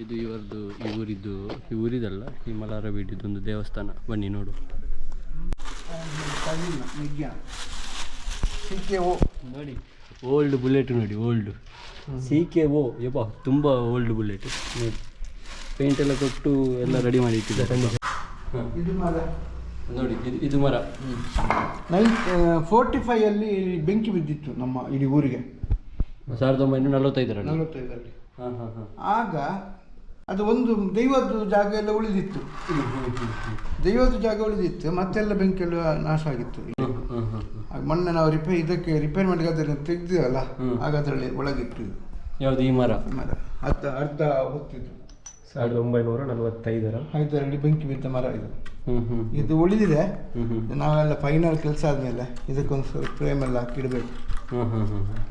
ಇದು ಇವರದ್ದು ಈ ಊರಿದ್ದು ಈ ಊರಿದಲ್ಲ ಈ ಮಲಾರ ಬೀಡಿದೊಂದು ದೇವಸ್ಥಾನ. ಬನ್ನಿ ನೋಡು. ವಿಜ್ಞಾನ ಸಿ ಕೆ ಓ. ನೋಡಿ ಓಲ್ಡ್ ಬುಲೆಟ್ ನೋಡಿ ಓಲ್ಡ್ ಸಿ ಕೆ ಓ ಯಪ್ಪ ತುಂಬ ಓಲ್ಡ್ ಬುಲೆಟ್ ನೋಡಿ ಪೇಂಟ್ ಎಲ್ಲ ಕೊಟ್ಟು ಎಲ್ಲ ರೆಡಿ ಮಾಡಿ ಇಟ್ಟಿದ್ದಾರೆ. ನೋಡಿ ಇದು ಇದು ಮರ. ನೈನ್ ಫೋರ್ಟಿ ಅಲ್ಲಿ ಬೆಂಕಿ ಬಿದ್ದಿತ್ತು ನಮ್ಮ ಇಡೀ ಊರಿಗೆ. ಸಾವಿರದ ಒಂಬೈನೂರ ನಲವತ್ತೈದರಲ್ಲಿ. ನಲವತ್ತೈದರಲ್ಲಿ. ಹಾಂ ಹಾಂ ಹಾಂ. ಆಗ ಅದು ಒಂದು ದೈವದ ಜಾಗ ಎಲ್ಲ ಉಳಿದಿತ್ತು. ದೈವದ್ದು ಜಾಗ ಉಳಿದಿತ್ತು ಮತ್ತೆಲ್ಲ ಬೆಂಕಿ ಎಲ್ಲ ನಾಶ ಆಗಿತ್ತು. ಹಾಂ ಹಾಂ ಆಗ ಮೊನ್ನೆ ನಾವು ರಿಪೇರ್ ಇದಕ್ಕೆ ರಿಪೇರ್ ಮಾಡಿ ಅದನ್ನು ತೆಗ್ದಿವಲ್ಲ ಆಗ ಅದರಲ್ಲಿ ಒಳಗಿತ್ತು ಇದು. ಯಾವುದು? ಈ ಮರ. ಮರ. ಅರ್ಧ ಅರ್ಧ ಹೊತ್ತಿದ್ದು ಸಾವಿರದ ಒಂಬೈನೂರ ನಲವತ್ತೈದರ. ಐದರಲ್ಲಿ ಬೆಂಕಿ ಬಿದ್ದ ಮರ ಇದು. ಹ್ಞೂ ಹ್ಞೂ ಇದು ಉಳಿದಿದೆ. ಹ್ಞೂ ಹ್ಞೂ ನಾವೆಲ್ಲ ಫೈನಲ್ ಕೆಲಸ ಆದಮೇಲೆ ಇದಕ್ಕೊಂದು ಸ್ವಲ್ಪ ಫ್ರೇಮ್ ಎಲ್ಲ ಹಾಕಿಡಬೇಕು ಹ್ಞೂ ಹ್ಞೂ ಹ್ಞೂ ಹ್ಮ್.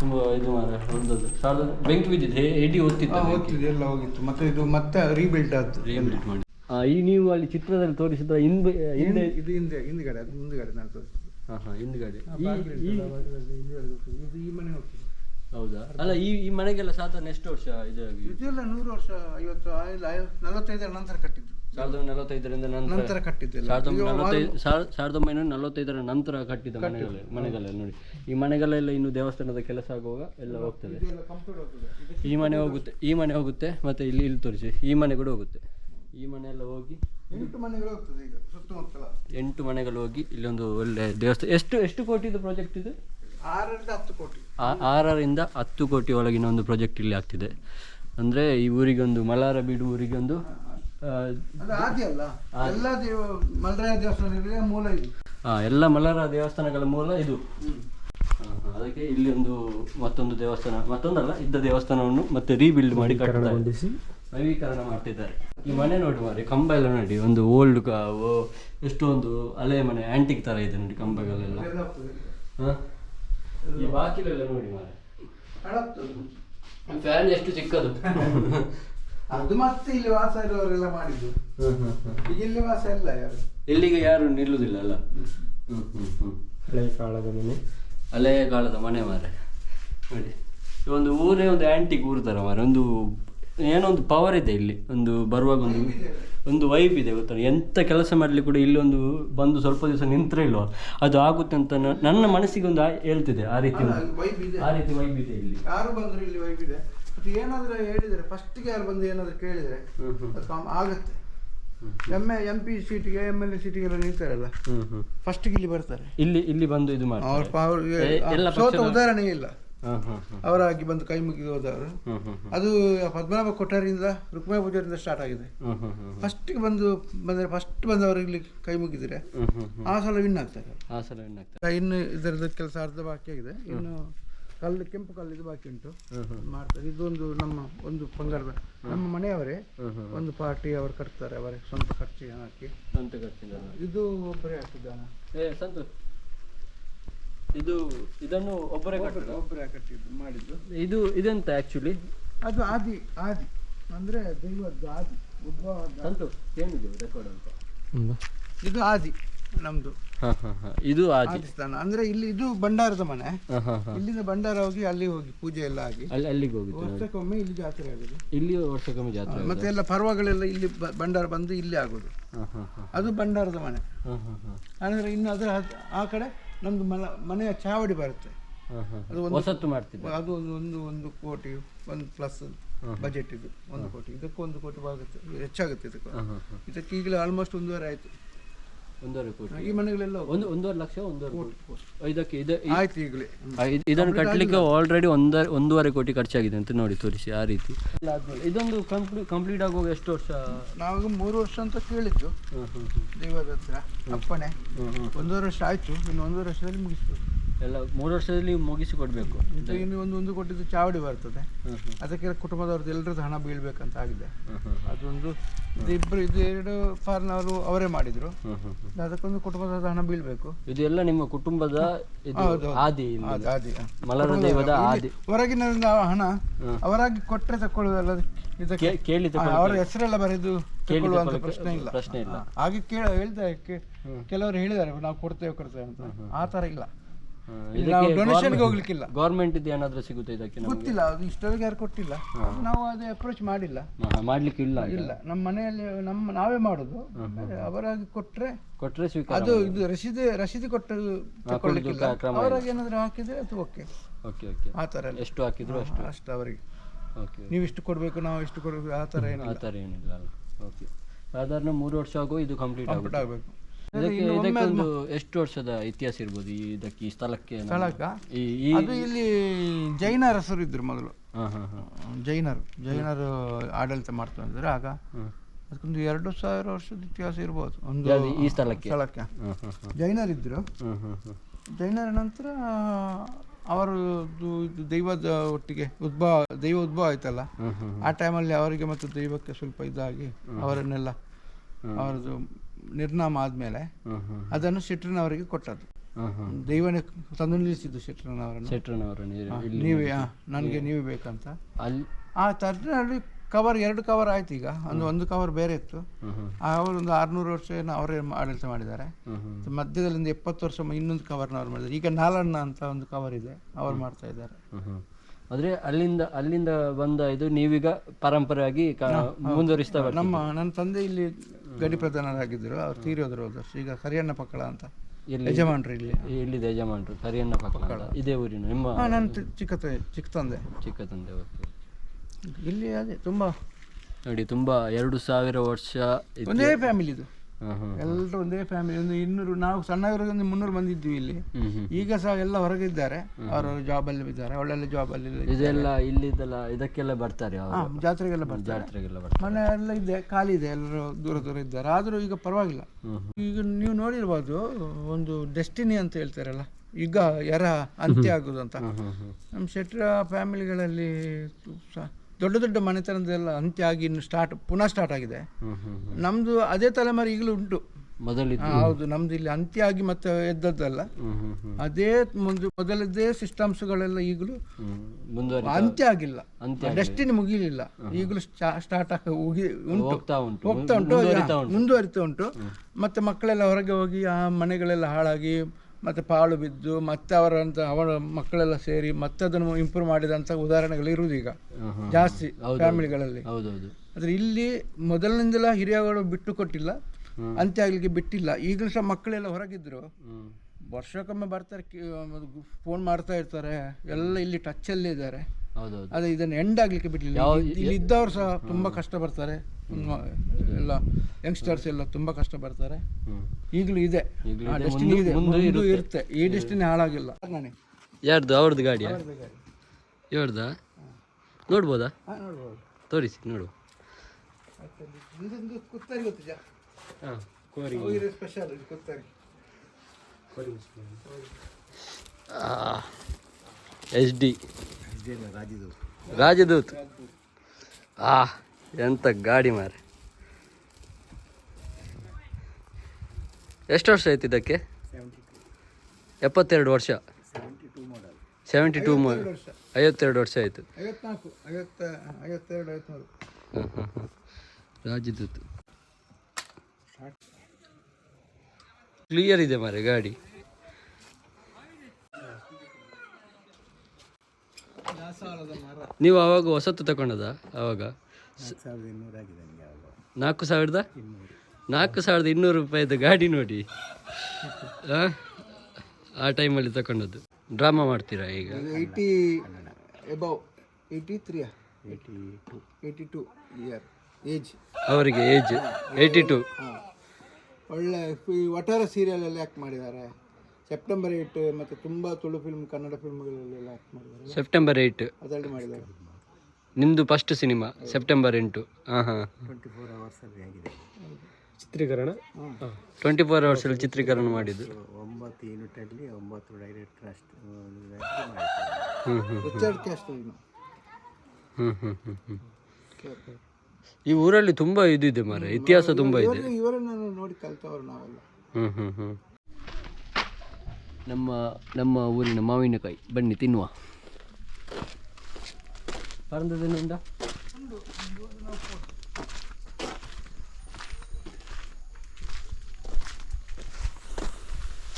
ತುಂಬ ಇದು ಮಾರ ದೊಡ್ಡದು. ಸಾವಿರದ ಬೆಂಕಿ ಬಿದ್ದಿದೆ ಎಡಿ ಒತ್ತಿತ್ತು ಬೆಂಕಿ. ಓದ್ತಿದೆ ಎಲ್ಲ ಹೋಗಿತ್ತು. ಮತ್ತೆ ಇದು ಮತ್ತೆ ರೀಬಿಲ್ಟ್ ಆಯ್ತು ಮಾಡಿ. ಆ, ಈ ನೀವು ಅಲ್ಲಿ ಚಿತ್ರದಲ್ಲಿ ತೋರಿಸಿದ ಹಿಂದೆ ಹಿಂದೆ ಇದು ಹಿಂದೆ ಹಿಂದ್ಗಡೆ ಅದು ಮುಂದ್ಗಡೆ ನಾನು ತೋರಿಸಿದ್ದು. ಹಾಂ ಹಾಂ ಹಿಂದ್ಗಡೆ ಈ- ಹಿಂದ್ಗಡೆ ಇದು ಈ ಮನೆ ಹೋಗ್ತದೆ. ಹೌದಾ? ಅಲ್ಲ ಈ ಈ ಮನೆಗೆಲ್ಲ ಸಾಧಾರಣ ಎಷ್ಟು ವರ್ಷ ಇದಾಗಿ ಇದೆಲ್ಲ ನೂರು ವರ್ಷ ಐವತ್ತು ಇಲ್ಲ ನಲವತ್ತೈದರ ನಂತರ ಕಟ್ಟಿದ್ದು. ಸಾವಿರದ ಒಂಬೈನೂರ ನಲವತ್ತೈದರಿಂದ ನಂತರ. ಸಾವಿರದ ಒಂಬೈನೂರ ನಲವತ್ತೈದು ಸಾವಿರದ ಒಂಬೈನೂರ ನಲವತ್ತೈದರ ನಂತರ ಕಟ್ಟಿದ ಮನೆಗಳ ಮನೆಗಳೆಲ್ಲ ನೋಡಿ. ಈ ಮನೆಗಳೆಲ್ಲ ಇನ್ನು ದೇವಸ್ಥಾನದ ಕೆಲಸ ಆಗುವಾಗ ಎಲ್ಲ ಹೋಗ್ತದೆ. ಈ ಮನೆ ಹೋಗುತ್ತೆ ಈ ಮನೆ ಹೋಗುತ್ತೆ ಮತ್ತೆ ಇಲ್ಲಿ ಇಲ್ಲಿ ತೋರಿಸಿ. ಈ ಮನೆ ಕೂಡ ಹೋಗುತ್ತೆ. ಈ ಮನೆ ಎಲ್ಲ ಹೋಗಿ ಎಂಟು ಮನೆಗಳು ಹೋಗ್ತದೆ ಈಗ ಸುತ್ತಮುತ್ತಲ. ಎಂಟು ಮನೆಗಳು ಹೋಗಿ ಇಲ್ಲೊಂದು ಒಳ್ಳೆ ದೇವಸ್ಥಾನ. ಎಷ್ಟು ಎಷ್ಟು ಕೋಟಿದು ಪ್ರಾಜೆಕ್ಟ್ ಇದು? ಆರರಿಂದ ಹತ್ತು ಕೋಟಿ. ಆ- ಆರರಿಂದ ಹತ್ತು ಕೋಟಿ ಒಳಗಿನ ಒಂದು ಪ್ರಾಜೆಕ್ಟ್ ಇಲ್ಲಿ ಆಗ್ತಿದೆ. ಅಂದರೆ ಈ ಊರಿಗೊಂದು ಮಲಾರ ಬೀಡು ಊರಿಗೊಂದು ಎಲ್ಲ ದೇವ ಮೂಲ ಇದು. ಆ, ಎಲ್ಲ ಮಲಾರ ದೇವಸ್ಥಾನಗಳ ಮೂಲ ಇದು. ಅದಕ್ಕೆ ಇಲ್ಲಿ ಒಂದು ಮತ್ತೊಂದು ದೇವಸ್ಥಾನ ಮತ್ತೊಂದಲ್ಲ ಇದ್ದ ದೇವಸ್ಥಾನವನ್ನು ಮತ್ತೆ ರೀಬಿಲ್ಡ್ ಮಾಡಿ ಕಟ್ತಾರೆ ನವೀಕರಣ ಮಾಡ್ತಿದ್ದಾರೆ. ಈ ಮನೆ ನೋಡಿ ಮಾರಿ ಕಂಬ ಎಲ್ಲ ನೋಡಿ ಒಂದು ಓಲ್ಡ್ ಎಷ್ಟೊಂದು ಹಳೆಯ ಮನೆ ಆಂಟಿಕ್ ತರ ಇದೆ ನೋಡಿ ಕಂಬಗಳೆಲ್ಲ. ಹ? ಈ ಬಾಕಿಲೆಲ್ಲ ನೋಡಿ ಮಾರೆ ಫ್ಯಾನ್ ಎಷ್ಟು ಚಿಕ್ಕದು. ಅದು ಮತ್ತೆ ಇಲ್ಲಿ ವಾಸ ಇರುವವರೆಲ್ಲ ಮಾಡಿದ್ದು. ಈಗ ಇಲ್ಲಿ ವಾಸ ಇಲ್ಲ ಯಾರು? ಇಲ್ಲಿಗೆ ಯಾರು ನಿಲ್ಲುದಿಲ್ಲ ಅಲ್ಲ? ಹ್ಮ್ ಹ್ಮ್ ಹ್ಮ್. ಹಳೆಯ ಕಾಲದ ಮನೆ. ಹಳೆಯ ಕಾಲದ ಮನೆ ಮಾರೆ ನೋಡಿ ಈ ಒಂದು ಊರೇ ಒಂದು ಆಂಟಿಕ್ ಊರು ಥರ ಮಾರೆ ಒಂದು ಏನೋ ಒಂದು ಪವರ್ ಇದೆ ಇಲ್ಲಿ. ಒಂದು ಬರುವಾಗ ಒಂದು ಒಂದು ವೈಬ್ ಇದೆ ಗೊತ್ತಾ? ಎಂಥ ಕೆಲಸ ಮಾಡಲಿ ಕೂಡ ಇಲ್ಲಿ ಒಂದು ಬಂದು ಸ್ವಲ್ಪ ದಿವಸ ನಿಂತರೆ ಇಲ್ವಾ? ಅದು ಆಗುತ್ತೆ ಅಂತ ನನ್ನ ಮನಸ್ಸಿಗೆ ಒಂದು ಹೇಳ್ತಿದೆ ಆ ರೀತಿ ವೈಬ್ ಇದೆ. ಆ ರೀತಿ ವೈಬ್ ಇದೆ ಇಲ್ಲಿ. ಯಾರು ಬಂದ್ರು ಇಲ್ಲಿ ವೈಬ್ ಇದೆ. ಮತ್ತೆ ಏನಾದರೂ ಹೇಳಿದರೆ ಫಸ್ಟ್ಗೆ ಯಾರು ಬಂದು ಏನಾದರೂ ಕೇಳಿದ್ರೆ. ಅದು ಕಾಮ್- ಆಗುತ್ತೆ. ಎಂ ಎಂಪಿ ಎಂ ಪಿ ಸೀಟಿಗೆ ಎಂ ಎಲ್ ಎ ಸೀಟಿಗೆಲ್ಲ ನಿಲ್ತಾರಲ್ಲ ಫಸ್ಟ್ಗೆ ಇಲ್ಲಿ ಬರ್ತಾರೆ. ಇಲ್ಲಿ ಇಲ್ಲಿ ಬಂದು ಇದು ಅವ್ರ ಸೋತ ಪಕ್ಷದ- ಉದಾಹರಣೆ ಇಲ್ಲ. ಅವರಾಗಿ ಬಂದು ಕೈ ಮುಗಿದು ಹೋದವರು. ಅದು ಪದ್ಮನಾಭ ಕೊಠಾರಿಯಿಂದ ರುಕ್ಮಾ ಪೂಜಾರಿಂದ ಸ್ಟಾರ್ಟ್ ಆಗಿದೆ. ಫಸ್ಟ್ ಫಸ್ಟ್ಗೆ ಬಂದು ಬಂದರೆ ಫಸ್ಟ್ ಬಂದವರು ಇಲ್ಲಿ ಕೈ ಮುಗಿದ್ರೆ ಆ ಸಲ ವಿನ್ ಆಗ್ತಾರೆ. ಆ ಸಲ ಏನಾಗ್ತದೆ ಇನ್ನು ಇದರದ ಕೆಲಸ ಅರ್ಧ ಬಾಕಿ ಆಗಿದೆ. ಇನ್ನು ಕಲ್ಲು ಕೆಂಪು ಕಲ್ಲು ಇದು ಬಾಕಿ ಉಂಟು. ಮಾಡ್ತಾರೆ. ಇದೊಂದು ನಮ್ಮ ಒಂದು ಪಂಗಡದ ನಮ್ಮ ಮನೆಯವರೇ ಒಂದು ಪಾರ್ಟಿ ಅವರು ಕಟ್ತಾರೆ ಅವರೇ ಸ್ವಂತ ಖರ್ಚಿಗೆ ಹಾಕಿ. ಸ್ವಂತ ಖರ್ಚಿಗೆ ಇದು ಒಬ್ಬರೇ ಹಾಕಿದ್ದಾನೆ. ಏ ಸಂತು ಇದು ಇದನ್ನು ಒಬ್ಬರೇ ಕಟ್ಟಿದ್ದು? ಒಬ್ಬರೇ ಕಟ್ಟಿದ್ದು ಮಾಡಿದ್ದು. ಇದು ಇದೆಂತ ಆಕ್ಚುಲಿ ಅದು ಆದಿ ಆದಿ. ಅಂದ್ರೆ ದೈವದ್ದು ಆದಿ ಉದ್ಭವ ಸಂತು ಏನಿದೆ ರೆಕಾರ್ಡ್ ಅಂತ? ಇದು ಆದಿ ನಮ್ದು. ಹಾ ಹಾ ಹಾ. ಇದು ಆದಿ. ಆದಿ ಸ್ಥಾನ. ಅಂದ್ರೆ ಇಲ್ಲಿ ಇದು ಭಂಡಾರದ ಮನೆ. ಇಲ್ಲಿಂದ ಭಂಡಾರ ಹೋಗಿ ಅಲ್ಲಿ ಹೋಗಿ ಪೂಜೆ ಎಲ್ಲ ಆಗಿ. ಅಲ್ಲಿ ಅಲ್ಲಿಗೆ ಹೋಗಿ ವರ್ಷಕ್ಕೊಮ್ಮೆ ಇಲ್ಲಿ ಜಾತ್ರೆ ಆಗುದು. ಇಲ್ಲಿ ವರ್ಷಕ್ಕೊಮ್ಮೆ ಜಾತ್ರೆ ಮತ್ತೆ ಎಲ್ಲ ಪರ್ವಗಳೆಲ್ಲ ಇಲ್ಲಿ ಬ- ಭಂಡಾರ ಬಂದು ಇಲ್ಲಿ ಆಗೋದು. ಅದು ಭಂಡಾರದ ಮನೆ. ಅಂದ್ರೆ ಇನ್ನು ಅದರ ಆ ಕಡೆ ನಮ್ದು ಮನ ಮನೆಯ ಚಾವಡಿ ಬರುತ್ತೆ. ಅದು ಒಂದು ಮಾಡ್ತಿದ್ದೆ ಅದು ಒಂದು ಒಂದು ಒಂದು ಕೋಟಿ ಒಂದು ಪ್ಲಸ್ ಬಜೆಟ್ ಇದು. ಒಂದು ಕೋಟಿ. ಇದಕ್ಕೂ ಒಂದು ಕೋಟಿ ಬರುತ್ತೆ ಹೆಚ್ಚಾಗುತ್ತೆ ಇದಕ್ಕೆ. ಇದಕ್ಕೆ ಈಗಲೇ ಆಲ್ಮೋಸ್ಟ್ ಒಂದೂವರೆ ಆಯ್ತು. ಒಂದೂವರೆ ಕೋಟಿ. ಈ ಮನೆಗಳೆಲ್ಲ. ಒಂದು ಒಂದೂವರೆ ಲಕ್ಷ ಒಂದೂವರೆ ಕೋಟಿ. ಇದಕ್ಕೆ ಇದು ಆಯ್ತು ಈಗಲೇ. ಇದನ್ನು ಕಟ್ಟಲಿಕ್ಕೆ ಆಲ್ರೆಡಿ ಒಂದ ಒಂದೂವರೆ ಕೋಟಿ ಖರ್ಚಾಗಿದೆ ಅಂತ ನೋಡಿ ತೋರಿಸಿ ಆ ರೀತಿ. ಇದೊಂದು ಕಂಪ್ಲೀಟ್ ಕಂಪ್ಲೀಟ್ ಆಗುವಾಗ ಎಷ್ಟು ವರ್ಷ? ನಾವು ಮೂರು ವರ್ಷ ಅಂತ ಕೇಳಿದ್ದು. ಹ್ಮ್ ದೇವರ ಹತ್ರ ಹ್ಮ್. ಒಂದೂವರೆ ವರ್ಷ ಆಯ್ತು. ಇನ್ನು ಒಂದೂವರೆ ವರ್ಷದಲ್ಲಿ ಮುಗಿಸ್ಬೇಕು ಎಲ್ಲ ಮೂರು ವರ್ಷದಲ್ಲಿ ಮುಗಿಸಿ ಕೊಡಬೇಕು ಇದು ಇನ್ನು ಒಂದು ಒಂದು ಕೊಟ್ಟಿದ್ದು ಚಾವಡಿ ಬರ್ತದೆ. ಅದಕ್ಕೆ ಕುಟುಂಬದವ್ರದ್ದು ಎಲ್ಲರದ್ದು ಹಣ ಬೀಳ್ಬೇಕಂತ ಆಗಿದೆ ಅದೊಂದು ಇದು ಇಬ್ಬರು ಇದು ಎರಡು ಫಾರ್ನವರು ಅವರೇ ಮಾಡಿದ್ರು. ಅದಕ್ಕೊಂದು ಕುಟುಂಬದ ಹಣ ಬೀಳ್ಬೇಕು. ಇದೆಲ್ಲ ಎಲ್ಲ ನಿಮ್ಮ ಕುಟುಂಬದ. ಆದಿ ಮಲರ ದೈವದ ಆದಿ. ಹೊರಗಿನಿಂದ ಹಣ. ಅವರಾಗಿ ಕೊಟ್ಟರೆ ತಕೊಳ್ಳುವುದಲ್ಲ ಇದಕ್ಕೆ ಕೇಳಿ ಅವರ ಹೆಸರೆಲ್ಲ ಬರೆದು ಕೇಳುವಂತ ಪ್ರಶ್ನೆ ಇಲ್ಲ. ಪ್ರಶ್ನೆ ಇಲ್ಲ. ಹಾಗೆ ಕೇಳ ಹೇಳ್ತಾರೆ. ಕೆಲವರು ಹೇಳಿದ್ದಾರೆ ನಾವು ಕೊಡ್ತೇವೆ ಕೊಡ್ತೇವೆ ಅಂತ. ಆ ಹ್ಮ್. ಇಲ್ಲಿ. ನಾವು ಡೊನೇಷನ್ಗೆ ಹೋಗ್ಲಿಕ್ಕಿಲ್ಲ. ಗೌರ್ಮೆಂಟ್ ಇದು ಏನಾದ್ರೂ ಸಿಗುತ್ತೆ ಇದಕ್ಕೆ ನಮಗೆ? ಗೊತ್ತಿಲ್ಲ ಅದು ಇಷ್ಟವರೆಗೆ ಯಾರು ಕೊಟ್ಟಿಲ್ಲ. ನಾವು ಅದೇ ಅಪ್ರೋಚ್ ಮಾಡಿಲ್ಲ. ಮಾಡ್ಲಿಕ್ಕೆ ಇಲ್ಲ ಈಗ. ಇಲ್ಲ ನಮ್ಮ ಮನೆಯಲ್ಲಿ ನಮ್ಮ ನಾವೇ ಮಾಡೋದು. ಅವರಾಗಿ ಕೊಟ್ರೆ ಕೊಟ್ರೆ ಸ್ವೀಕಾರ ಅದು ಇದು ರಸೀದಿ ರಸೀದಿ ಕೊಟ್ಟು ತಗೊಳ್ಲಿಕ್ಕಿಲ್ಲ ಕ್ರಮ ಅವರಾಗಿ ಏನಾದ್ರು ಹಾಕಿದ್ರೆ ಅದು ಓಕೆ ಓಕೆ ಓಕೆ ಆ ಥರ ಎಲ್ಲ. ಎಷ್ಟು ಹಾಕಿದ್ರು ಅಷ್ಟು. ಅಷ್ಟು ಅವರಿಗೆ. ಓಕೆ ನೀವು ಇಷ್ಟು ಕೊಡಬೇಕು ನಾವು ಇಷ್ಟು ಕೊಡಬೇಕು ಆ ಥರ ಆ ಏನಿಲ್ಲ. ಥರ ಏನಿಲ್ಲ ಅಲ್ಲ. ಓಕೆ ಸಾಧಾರಣ ಮೂರು ವರ್ಷ ಆಗೋ ಇದು ಕಂಪ್ಲೀಟ್ ಆಗುತ್ತೆ. ಆಗಬೇಕು. ಎಷ್ಟು ವರ್ಷದ ಇತಿಹಾಸ ಇರ್ಬೋದು ಈ ಇದಕ್ಕೆ ಈ ಸ್ಥಳಕ್ಕೆ ನಮ್ಮ- ಸ್ಥಳಕ್ಕ? ಈ ಈ ಅದು ಇಲ್ಲಿ ಜೈನರ ಹೆಸರು ಇದ್ರು ಮೊದಲು. ಹಾಂ ಹಾಂ ಹಾಂ. ಜೈನರು ಜೈನರು ಆಡಳಿತ ಮಾಡ್ತಾ ಇದ್ರು. ಆಗ. ಅದಕ್ಕೊಂದು ಎರಡು ಸಾವಿರ ವರ್ಷದ ಇತಿಹಾಸ ಇರ್ಬೋದು. ಒಂದು ಯಾವ್ದು? ಈ ಸ್ಥಳಕ್ಕೆ? ಸ್ಥಳಕ್ಕೆ. ಹಾಂ ಹಾಂ ಹಾಂ. ಜೈನರಿದ್ರು. ಜೈನರ ನಂತರ ಅವರದ್ದು ಇದು ದೈವದ ಒಟ್ಟಿಗೆ ಉದ್ಭವ ದೈವ ಉದ್ಭವ ಆಯ್ತಲ್ಲ? ಆ ಟೈಮಲ್ಲಿ ಅವರಿಗೆ ಮತ್ತು ದೈವಕ್ಕೆ ಸ್ವಲ್ಪ ಇದಾಗಿ ಅವರನ್ನೆಲ್ಲ ಅವರದ್ದು ನಿರ್ನಾಮ ಆದಮೇಲೆ ಅದನ್ನು ಶೆಟ್ರನವರಿಗೆ ಕೊಟ್ಟದ್ದು. ದೈವನೇ ತಂದು ನಿಲ್ಲಿಸಿದ್ದು ಶೆಟ್ರನವರನ್ನು. ಶೆಟ್ರನವರ ನೀವೇ ನನಗೆ ನೀವೇ ಬೇಕಂತ. ಅಲ್ಲಿ ಆ ತರ್ನಲ್ಲಿ ಕವರ್ ಎರಡು ಕವರ್ ಆಯ್ತು ಈಗ. ಒಂದು ಒಂದು ಕವರ್ ಬೇರೆ ಇತ್ತು. ಅವರು ಒಂದು ಅವರೊಂದು ಆರ್ನೂರು ವರ್ಷ ಏನೋ ಅವರೇ ಆಡಳಿತ ಮಾಡಿದ್ದಾರೆ. ಮಧ್ಯದಲ್ಲಿ ಒಂದು ಎಪ್ಪತ್ತು ವರ್ಷ ಇನ್ನೊಂದು ಕವರ್ನ ಅವ್ರು ಮಾಡಿದ್ದಾರೆ. ಈಗ ನಾಲಣ್ಣ ಅಂತ ಒಂದು ಕವರ್ ಇದೆ. ಅವ್ರು ಮಾಡ್ತಾ ಇದ್ದಾರೆ. ಆದ್ರೆ ಅಲ್ಲಿಂದ ಅಲ್ಲಿಂದ ಬಂದ ಇದು ನೀವೀಗ ಪರಂಪರೆಯಾಗಿ ಮುಂದುವರಿಸ್ತಾ ನಮ್ಮ ನನ್ನ ತಂದೆ ಇಲ್ಲಿ ಗಡಿ ಪ್ರಧಾನರಾಗಿದ್ದರು ಅವ್ರು ತೀರೋದ್ರು ಹೋದರು. ವರ್ಷ ಈಗ ಹರಿಯಣ್ಣ ಪಕ್ಕಳ ಅಂತ ಯಜಮಾನ್ರು ಇಲ್ಲಿ. ಇಲ್ಲಿದೆ ಯಜಮಾನ್ರು? ಕರಿಯಣ್ಣ ಪಕ್ಕಳ ಇದೇ ಊರಿನ? ನಿಮ್ಮ ಹಾಂ ನನ್ನ ಚಿಕ್ಕ ತ- ಚಿಕ್ಕ ತಂದೆ. ಚಿಕ್ಕ ತಂದೆ ಓಕೆ ಇಲ್ಲಿ ಅದೇ ತುಂಬ ನೋಡಿ ತುಂಬಾ ಎರಡು ಸಾವಿರ ವರ್ಷ. ಒಂದೇ ಫ್ಯಾಮಿಲಿ ಇದು. ಎಲ್ಲರೂ ಒಂದೇ ಫ್ಯಾಮಿಲಿ ಒಂದು ಇನ್ನೂರು ನಾವು ಸಣ್ಣವರಿಗೆ ಮುನ್ನೂರು ಬಂದಿದ್ವಿ ಇಲ್ಲಿ. ಹ್ಮ್ ಹ್ಮ್. ಈಗ ಸಹ ಎಲ್ಲ ಹೊರಗಿದ್ದಾರೆ. ಅವರು ಜಾಬಲ್ಲಿ ಇದ್ದಾರೆ ಒಳ್ಳೊಳ್ಳೆ ಜಾಬಲ್ಲಿ ಇದೆಲ್ಲ ಇಲ್ಲಿದ್ದೆಲ್ಲ ಇದಕ್ಕೆಲ್ಲ ಬರ್ತಾರೆ ಜಾತ್ರೆಗೆಲ್ಲ ಬರ್ತಾರೆ. ಜಾತ್ರೆಗೆಲ್ಲ ಬರ್ತಾರೆ. ಮನೆ ಎಲ್ಲ ಇದೆ ಖಾಲಿ ಇದೆ ಎಲ್ಲರೂ ದೂರ ದೂರ ಇದ್ದಾರೆ. ಆದರೂ ಈಗ ಪರವಾಗಿಲ್ಲ. ಈಗ ನೀವು ನೋಡಿರ್ಬೋದು ಒಂದು ಡೆಸ್ಟಿನಿ ಅಂತ ಹೇಳ್ತಾರಲ್ಲ ಈಗ ಯಾರ ಅಂತ್ಯ ಆಗೋದು ಅಂತ. ನಮ್ಮ ಶೆಟ್ರ ಫ್ಯಾಮಿಲಿಗಳಲ್ಲಿ ದೊಡ್ಡ ದೊಡ್ಡ ಮನೆತನದೆಲ್ಲ ಅಂತ್ಯ ಆಗಿ ಇನ್ನು ಸ್ಟಾರ್ಟ್ ಪುನಃ ಸ್ಟಾರ್ಟ್ ಆಗಿದೆ. ನಮ್ಮದು ಅದೇ ತಲೆಮಾರು ಈಗಲೂ ಉಂಟು. ಹೌದು ನಮ್ದು ಇಲ್ಲಿ ಅಂತ್ಯ ಆಗಿ ಮತ್ತೆ ಎದ್ದದ್ದಲ್ಲ. ಅದೇ ಮುಂದೆ ಮೊದಲದೇ ಸಿಸ್ಟಮ್ಸ್ಗಳೆಲ್ಲ ಈಗಲೂ ಅಂತ್ಯ ಆಗಿಲ್ಲ. ಡೆಸ್ಟಿನಿ ಮುಗಿಲಿಲ್ಲ. ಈಗಲೂ ಸ್ಟಾರ್ಟ್ ಆಗಿ ಉಂಟು. ಹೋಗ್ತಾ ಉಂಟು. ಮುಂದುವರಿತಾ ಉಂಟು. ಮತ್ತೆ ಮಕ್ಕಳೆಲ್ಲ ಹೊರಗೆ ಹೋಗಿ ಆ ಮನೆಗಳೆಲ್ಲ ಹಾಳಾಗಿ ಮತ್ತೆ ಪಾಳು ಬಿದ್ದು ಮತ್ತೆ ಅವರಂತ ಅವರ ಮಕ್ಕಳೆಲ್ಲ ಸೇರಿ ಮತ್ತೆ ಅದನ್ನು ಇಂಪ್ರೂವ್ ಮಾಡಿದಂಥ ಉದಾಹರಣೆಗಳು ಇರುವುದು ಈಗ. ಜಾಸ್ತಿ ಫ್ಯಾಮಿಲಿಗಳಲ್ಲಿ. ಆದರೆ ಇಲ್ಲಿ ಮೊದಲಿನಿಂದಲ ಹಿರಿಯರು ಬಿಟ್ಟು ಕೊಟ್ಟಿಲ್ಲ. ಅಂತ್ಯ ಆಗಲಿಕ್ಕೆ ಬಿಟ್ಟಿಲ್ಲ. ಈಗಲೂ ಸಹ ಮಕ್ಕಳೆಲ್ಲ ಹೊರಗಿದ್ರು. ವರ್ಷಕ್ಕೊಮ್ಮೆ ಬರ್ತಾರೆ ಫೋನ್ ಮಾಡ್ತಾ ಇರ್ತಾರೆ. ಎಲ್ಲ ಇಲ್ಲಿ ಟಚ್ಚಲ್ಲೇ ಇದ್ದಾರೆ. ಅದೇ ಇದನ್ನು ಎಂಡ್ ಆಗ್ಲಿಕ್ಕೆ ಬಿಡಲಿಲ್ಲ. ಇಲ್ಲಿ ಇದ್ದವರು ಸಹ ತುಂಬ ಕಷ್ಟ ಬರ್ತಾರೆ ಎಲ್ಲ ಯಂಗ್ಸ್ಟರ್ಸ್ ಎಲ್ಲ ತುಂಬ ಕಷ್ಟ ಬರ್ತಾರೆ ಈಗಲೂ ಇದೆ. ಡೆಸ್ಟಿನಿ ಮುಂದೆ- ಇದೆ. ಮುಂದೆ ಇರುತ್ತೆ. ಈ ಡೆಸ್ಟಿನಿ ಹಾಳಾಗಿಲ್ಲ. ನಾನೇ ಯಾರ್ದು? ಅವ್ರದ್ದು ಗಾಡಿಯಾ ಇವ್ರದ ನೋಡ್ಬೋದಾ? ತೋರಿಸಿ ನೋಡು. ಕುತ್ತರಿ ಹಾಂ ಕೋರಿ. ಸ್ಪೆಷಲ್ ಕುತ್ತರಿ. H D. ರಾಜದೂತ್ ಆ ಎಂತ ಗಾಡಿ ಮಾರೆ ಎಷ್ಟು ವರ್ಷ ಆಯ್ತು ಇದಕ್ಕೆ? ಎಪ್ಪತ್ತೆರಡು ವರ್ಷ. ಸೆವೆಂಟಿ ಟೂ ಮಾ ಐವತ್ತೆರಡು ವರ್ಷ ಆಯಿತು. ರಾಜದೂತ್ ಕ್ಲಿಯರ್ ಇದೆ ಮಾರೆ ಗಾಡಿ ದಾಸಾಳದ ಮರ ನೀವು ಅವಾಗ ಹೊಸತ್ತು ತಗೊಂಡದ ಅವಾಗ? ನಾಲ್ಕು ಸಾವಿರದ ನಾಲ್ಕು ಸಾವಿರದ? ಇನ್ನೂರು. ರೂಪಾಯಿದು ಗಾಡಿ ನೋಡಿ. ಆ? ಆ ಟೈಮಲ್ಲಿ ತಗೊಂಡದ್ದು ಡ್ರಾಮಾ ಮಾಡ್ತೀರಾ ಈಗ? Eighty above eighty ತ್ರೀಯಾ eighty two eighty two year age ಅವರಿಗೆ ಏಜ್ ಏಯ್ಟಿ ಟು ಹಾಂ. ಒಳ್ಳೆ ಈ ಸೀರಿಯಲ್ ಸೀರಿಯಲಲ್ಲಿ ಆ್ಯಕ್ಟ್ ಮಾಡಿದ್ದಾರೆ. ಸೆಪ್ಟೆಂಬರ್ ಏಟ್ ಮತ್ತು ತುಂಬ ತುಳು ಫಿಲ್ಮ್ ಕನ್ನಡ ಫಿಲ್ಮ್ಗಳಲ್ಲೆಲ್ಲ ಮಾಡಿದ್ದಾರೆ. ಸೆಪ್ಟೆಂಬರ್ ಏಟ್ ಅದರಲ್ಲಿ ಮಾಡಿದ್ದಾರೆ. ನಿಮ್ಮದು ಫಸ್ಟ್ ಸಿನಿಮಾ ಸೆಪ್ಟೆಂಬರ್ ಎಂಟು. ಹಾಂ ಹಾಂ. ಟ್ವೆಂಟಿ ಫೋರ್ ಅವರ್ಸಲ್ಲಿ ಆಗಿದೆ. ಚಿತ್ರೀಕರಣ? ಟ್ವೆಂಟಿ ಫೋರ್ ಅವರ್ಸಲ್ಲಿ ಚಿತ್ರೀಕರಣ ಮಾಡಿದ್ದು. ಒಂಬತ್ತು ಯೂನಿಟಲ್ಲಿ ಒಂಬತ್ತು ಡೈರೆಕ್ಟರ್ ಅಷ್ಟು ಹ್ಞೂ ಹ್ಞೂ ರಿಚರ್ಡ್ ಕ್ಯಾಸ್ಟ್ ಹ್ಞೂ ಹ್ಞೂ ಹ್ಞೂ ಹ್ಞೂ ಈ ಊರಲ್ಲಿ ತುಂಬ ಇದು ಇದೆ ಮಾರೆ ಇತಿಹಾಸ ತುಂಬ ಇದೆ. ಇವರನ್ನು ನೋಡಿ ಕಲ್ತವರು ನಾವೆಲ್ಲ. ಹ್ಞೂ ಹ್ಞೂ ಹ್ಞೂ ನಮ್ಮ ನಮ್ಮ ಊರಿನ ಮಾವಿನಕಾಯಿ. ಬನ್ನಿ, ತಿನ್ನುವ. ಪರಂದದೇನುಂಡ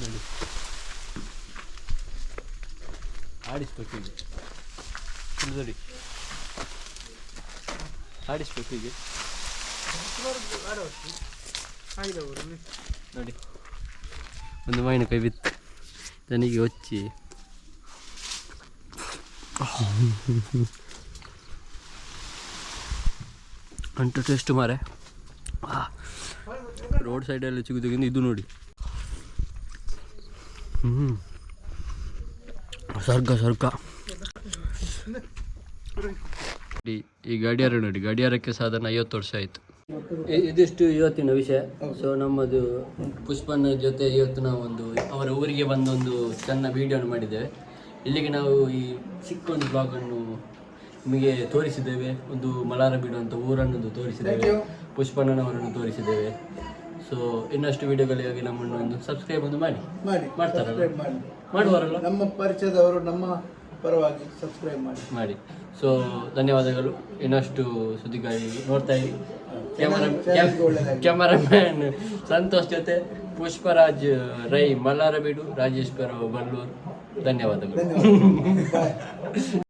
ನೋಡಿ. ಆಡಿಸ್ಬೇಕು ಇಲ್ಲಿ ನೋಡಿ. ಆಡಿಸ್ಬೇಕು ಹೀಗೆ ನೋಡಿ. ಒಂದು ಮಾವಿನಕಾಯಿ ಬಿತ್ತು. ನನಗೆ ಹೊಚ್ಚಿ ಅಂಟು ಟೇಸ್ಟ್ ಮಾರೆ. ರೋಡ್ ಸೈಡಲ್ಲಿ ಸಿಗುದಕ್ಕಿಂತ ಇದು ನೋಡಿ. ಹ್ಞೂ ಸ್ವರ್ಗ ಸ್ವರ್ಗ ಈ ಗಡಿಯಾರ ನೋಡಿ, ಗಡಿಯಾರಕ್ಕೆ ಸಾಧನ ಐವತ್ತು ವರ್ಷ ಆಯಿತು. ಇದಿಷ್ಟು ಇವತ್ತಿನ ವಿಷಯ. ಸೊ ನಮ್ಮದು ಪುಷ್ಪನ ಜೊತೆ ಇವತ್ತು ನಾವು ಒಂದು ಅವರ ಊರಿಗೆ ಬಂದೊಂದು ಸಣ್ಣ ವಿಡಿಯೋನ ಮಾಡಿದ್ದೇವೆ. ಇಲ್ಲಿಗೆ ನಾವು ಈ ಚಿಕ್ಕ ಒಂದು ಬ್ಲಾಗನ್ನು ನಿಮಗೆ ತೋರಿಸಿದ್ದೇವೆ. ಒಂದು ಮಲಾರ ಬೀಡು ಅಂತ ಊರನ್ನು ತೋರಿಸಿದ್ದೇವೆ. ಪುಷ್ಪಣ್ಣನವರನ್ನು ತೋರಿಸಿದ್ದೇವೆ. ಸೊ ಇನ್ನಷ್ಟು ವಿಡಿಯೋಗಳಿಗಾಗಿ ನಮ್ಮನ್ನು ಒಂದು ಸಬ್ಸ್ಕ್ರೈಬ್ ಒಂದು ಮಾಡಿ. ಮಾಡಿ. ಮಾಡ್ತಾರಲ್ಲ? ಮಾಡುವಾರಲ್ಲ? ನಮ್ಮ ಪರಿಚಯದವರು ನಮ್ಮ ಪರವಾಗಿ ಸಬ್ಸ್ಕ್ರೈಬ್ ಮಾಡಿ. ಮಾಡಿ. ಸೊ ಧನ್ಯವಾದಗಳು. ಇನ್ನಷ್ಟು ಸುದ್ದಿಗಾಗಿ ನೋಡ್ತಾ ಇರಿ. ಕ್ಯಾಮರಾಮ್ಯಾನ್ ಸಂತೋಷ್ ಜೊತೆ ಪುಷ್ಪರಾಜ್ ರೈ ಮಲ್ಲಾರಬೀಡು ರಾಜೇಶ್ವರ ಬಲ್ಲೂರ್ ಧನ್ಯವಾದಗಳು. ಧನ್ಯವಾದ